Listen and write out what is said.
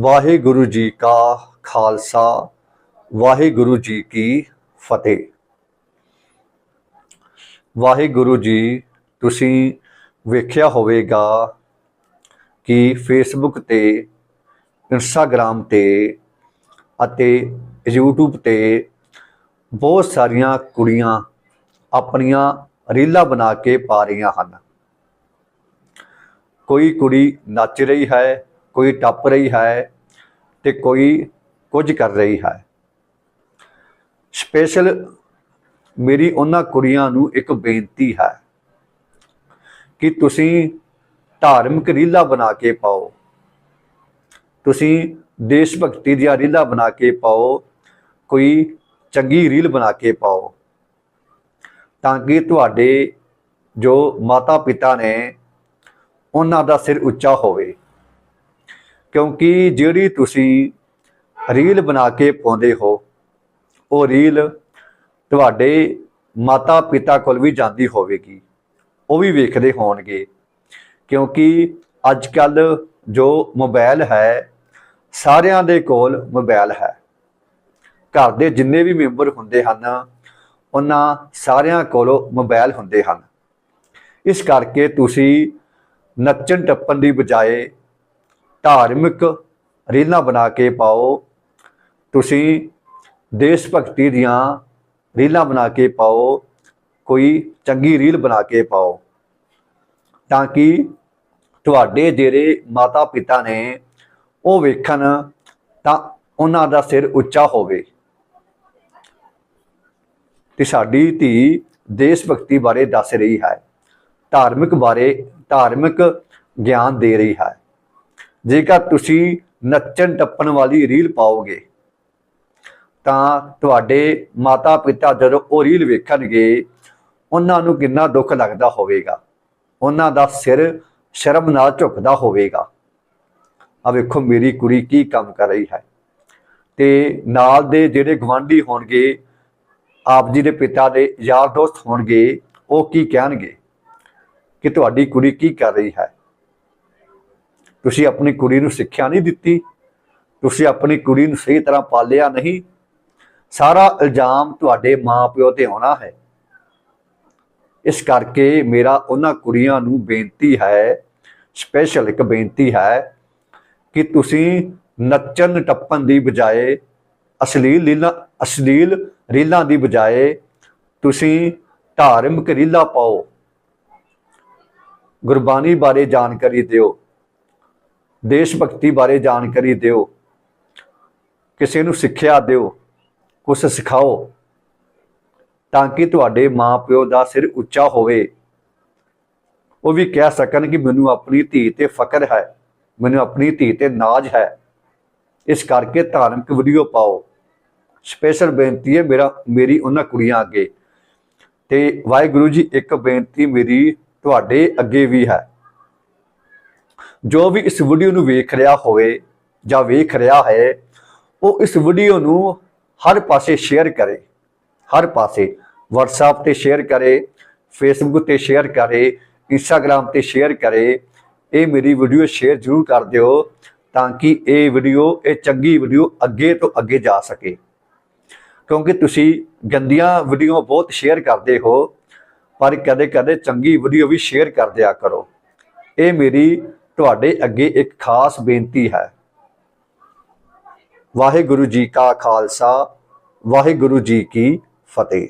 ਵਾਹਿਗੁਰੂ ਜੀ ਕਾ ਖਾਲਸਾ, ਵਾਹਿਗੁਰੂ ਜੀ ਕੀ ਫਤਿਹ। ਵਾਹਿਗੁਰੂ ਜੀ, ਤੁਸੀਂ ਵੇਖਿਆ ਹੋਵੇਗਾ ਕਿ ਫੇਸਬੁੱਕ ਤੇ ਇੰਸਟਾਗ੍ਰam ਤੇ ਅਤੇ YouTube ਤੇ ਬਹੁਤ ਸਾਰੀਆਂ ਕੁੜੀਆਂ ਆਪਣੀਆਂ ਰੀਲਾਂ ਬਣਾ ਕੇ ਪਾ ਰਹੀਆਂ ਹਨ। ਕੋਈ ਕੁੜੀ ਨੱਚ ਰਹੀ ਹੈ ਕੋਈ ਟੱਪ ਰਹੀ ਹੈ ਤੇ ਕੋਈ ਕੁਝ ਕਰ ਰਹੀ ਹੈ। ਸਪੈਸ਼ਲ ਮੇਰੀ ਉਹਨਾਂ ਕੁੜੀਆਂ ਨੂੰ ਇੱਕ ਬੇਨਤੀ ਹੈ ਕਿ ਤੁਸੀਂ ਧਾਰਮਿਕ ਰੀਲਾਂ ਬਣਾ ਕੇ ਪਾਓ। ਤੁਸੀਂ ਦੇਸ਼ ਭਗਤੀ ਦੀਆਂ ਰੀਲਾਂ ਬਣਾ ਕੇ ਪਾਓ, ਕੋਈ ਚੰਗੀ ਰੀਲ ਬਣਾ ਕੇ ਪਾਓ। ਤਾਂ ਕਿ ਤੁਹਾਡੇ ਜੋ ਮਾਤਾ ਪਿਤਾ ਨੇ ਉਹਨਾਂ ਦਾ ਸਿਰ ਉੱਚਾ ਹੋਵੇ। ਕਿਉਂਕਿ ਜਿਹੜੀ ਤੁਸੀਂ ਰੀਲ ਬਣਾ ਕੇ ਪਾਉਂਦੇ ਹੋ, ਉਹ ਰੀਲ ਤੁਹਾਡੇ ਮਾਤਾ ਪਿਤਾ ਕੋਲ ਵੀ ਜਾਂਦੀ ਹੋਵੇਗੀ, ਉਹ ਵੀ ਵੇਖਦੇ ਹੋਣਗੇ। ਕਿਉਂਕਿ ਅੱਜ ਕੱਲ ਜੋ ਮੋਬਾਈਲ ਹੈ, ਸਾਰਿਆਂ ਦੇ ਕੋਲ ਮੋਬਾਈਲ ਹੈ। ਘਰ ਦੇ ਜਿੰਨੇ ਵੀ ਮੈਂਬਰ ਹੁੰਦੇ ਹਨ, ਉਹਨਾਂ ਸਾਰਿਆਂ ਕੋਲੋਂ ਮੋਬਾਈਲ ਹੁੰਦੇ ਹਨ। ਇਸ ਕਰਕੇ ਤੁਸੀਂ ਨੱਚਣ ਟੱਪਣ ਦੀ ਬਜਾਏ ਧਾਰਮਿਕ ਰੀਲਾਂ ਬਣਾ ਕੇ ਪਾਓ। ਤੁਸੀਂ ਦੇਸ਼ ਭਗਤੀ ਦੀਆਂ ਰੀਲਾਂ ਬਣਾ ਕੇ ਪਾਓ, ਕੋਈ ਚੰਗੀ ਰੀਲ ਬਣਾ ਕੇ ਪਾਓ। ਤਾਂ ਕਿ ਤੁਹਾਡੇ ਜਿਹੜੇ ਮਾਤਾ ਪਿਤਾ ਨੇ ਉਹ ਵੇਖਣ ਤਾਂ ਉਹਨਾਂ ਦਾ ਸਿਰ ਉੱਚਾ ਹੋਵੇ। ਤੇ ਸਾਡੀ ਧੀ ਦੇਸ਼ ਭਗਤੀ ਬਾਰੇ ਦੱਸ ਰਹੀ ਹੈ। ਧਾਰਮਿਕ ਬਾਰੇ, ਧਾਰਮਿਕ ਗਿਆਨ ਦੇ ਰਹੀ ਹੈ। ਜੇਕਰ ਤੁਸੀਂ ਨੱਚਣ ਟੱਪਣ ਵਾਲੀ ਰੀਲ ਪਾਓਗੇ, ਤਾਂ ਤੁਹਾਡੇ ਮਾਤਾ ਪਿਤਾ ਜਦੋਂ ਉਹ ਰੀਲ ਵੇਖਣਗੇ, ਉਹਨਾਂ ਨੂੰ ਕਿੰਨਾ ਦੁੱਖ ਲੱਗਦਾ ਹੋਵੇਗਾ। ਉਹਨਾਂ ਦਾ ਸਿਰ ਸ਼ਰਮ ਨਾਲ ਝੁਕਦਾ ਹੋਵੇਗਾ। ਆ ਵੇਖੋ, ਮੇਰੀ ਕੁੜੀ ਕੀ ਕੰਮ ਕਰ ਰਹੀ ਹੈ। ਤੇ ਨਾਲ ਦੇ ਜਿਹੜੇ ਗਵਾਂਢੀ ਹੋਣਗੇ, ਆਪ ਜੀ ਦੇ ਪਿਤਾ ਦੇ ਯਾਰ ਦੋਸਤ ਹੋਣਗੇ, ਉਹ ਕੀ ਕਹਿਣਗੇ? ਕਿ ਤੁਹਾਡੀ ਕੁੜੀ ਕੀ ਕਰ ਰਹੀ ਹੈ? ਤੁਸੀਂ ਆਪਣੀ ਕੁੜੀ ਨੂੰ ਸਿੱਖਿਆ ਨਹੀਂ ਦਿੱਤੀ, ਤੁਸੀਂ ਆਪਣੀ ਕੁੜੀ ਨੂੰ ਸਹੀ ਤਰ੍ਹਾਂ ਪਾਲਿਆ ਨਹੀਂ, ਸਾਰਾ ਇਲਜ਼ਾਮ ਤੁਹਾਡੇ ਮਾਪਿਓ ਤੇ ਆਉਣਾ ਹੈ। ਇਸ ਕਰਕੇ ਮੇਰਾ ਉਹਨਾਂ ਕੁੜੀਆਂ ਨੂੰ ਬੇਨਤੀ ਹੈ ਸਪੈਸ਼ਲ ਇੱਕ ਬੇਨਤੀ ਹੈ ਕਿ ਤੁਸੀਂ ਨੱਚਣ ਟੱਪਣ ਦੀ ਬਜਾਏ, ਅਸ਼ਲੀਲ ਲੀਲਾ, ਅਸ਼ਲੀਲ ਰੀਲਾਂ ਦੀ ਬਜਾਏ ਤੁਸੀਂ ਧਾਰਮਿਕ ਰੀਲਾਂ ਪਾਓ। ਗੁਰਬਾਣੀ ਬਾਰੇ ਜਾਣਕਾਰੀ ਦਿਓ। ਦੇਸ਼ ਭਗਤੀ ਬਾਰੇ ਜਾਣਕਾਰੀ ਦਿਓ। ਕਿਸੇ ਨੂੰ ਸਿੱਖਿਆ ਦਿਓ ਕੁਝ ਸਿਖਾਓ, ਤਾਂ ਕਿ ਤੁਹਾਡੇ ਮਾਪਿਓ ਦਾ ਸਿਰ ਉੱਚਾ ਹੋਵੇ। ਉਹ ਵੀ ਕਹਿ ਸਕਣ ਕਿ ਮੈਨੂੰ ਆਪਣੀ ਧੀ ਤੇ ਫਕਰ ਹੈ, ਮੈਨੂੰ ਆਪਣੀ ਧੀ ਤੇ ਨਾਜ਼ ਹੈ। ਇਸ ਕਰਕੇ ਧਾਰਮਿਕ ਵੀਡੀਓ ਪਾਓ। ਸਪੈਸ਼ਲ ਬੇਨਤੀ ਹੈ ਮੇਰਾ, ਮੇਰੀ ਉਹਨਾਂ ਕੁੜੀਆਂ ਅੱਗੇ। ਤੇ ਵਾਹਿਗੁਰੂ ਜੀ, ਇੱਕ ਬੇਨਤੀ ਮੇਰੀ ਤੁਹਾਡੇ ਅੱਗੇ ਵੀ ਹੈ। ਜੋ ਵੀ ਇਸ ਵੀਡੀਓ ਨੂੰ ਵੇਖ ਰਿਹਾ ਹੋਵੇ ਜਾਂ ਵੇਖ ਰਿਹਾ ਹੈ, ਉਹ ਇਸ ਵੀਡੀਓ ਨੂੰ ਹਰ ਪਾਸੇ ਸ਼ੇਅਰ ਕਰੇ। ਹਰ ਪਾਸੇ WhatsApp ਤੇ ਸ਼ੇਅਰ ਕਰੇ, Facebook ਤੇ ਸ਼ੇਅਰ ਕਰੇ, Instagram ਤੇ ਸ਼ੇਅਰ ਕਰੇ। ਇਹ ਮੇਰੀ ਵੀਡੀਓ ਸ਼ੇਅਰ ਜ਼ਰੂਰ ਕਰ ਦਿਓ ਤਾਂ ਕਿ ਇਹ ਵੀਡੀਓ ਇਹ ਚੰਗੀ ਵੀਡੀਓ ਅੱਗੇ ਤੋਂ ਅੱਗੇ ਜਾ ਸਕੇ। ਕਿਉਂਕਿ ਤੁਸੀਂ ਗੰਦੀਆਂ ਵੀਡੀਓ ਬਹੁਤ ਸ਼ੇਅਰ ਕਰਦੇ ਹੋ, ਪਰ ਕਦੇ-ਕਦੇ ਚੰਗੀ ਵੀਡੀਓ ਵੀ ਸ਼ੇਅਰ ਕਰ ਦਿਆ ਕਰੋ। ਇਹ ਮੇਰੀ ਤੁਹਾਡੇ ਅੱਗੇ ਇੱਕ ਖਾਸ ਬੇਨਤੀ ਹੈ। ਵਾਹਿਗੁਰੂ ਜੀ ਕਾ ਖਾਲਸਾ ਵਾਹਿਗੁਰੂ ਜੀ ਕੀ ਫਤਿਹ।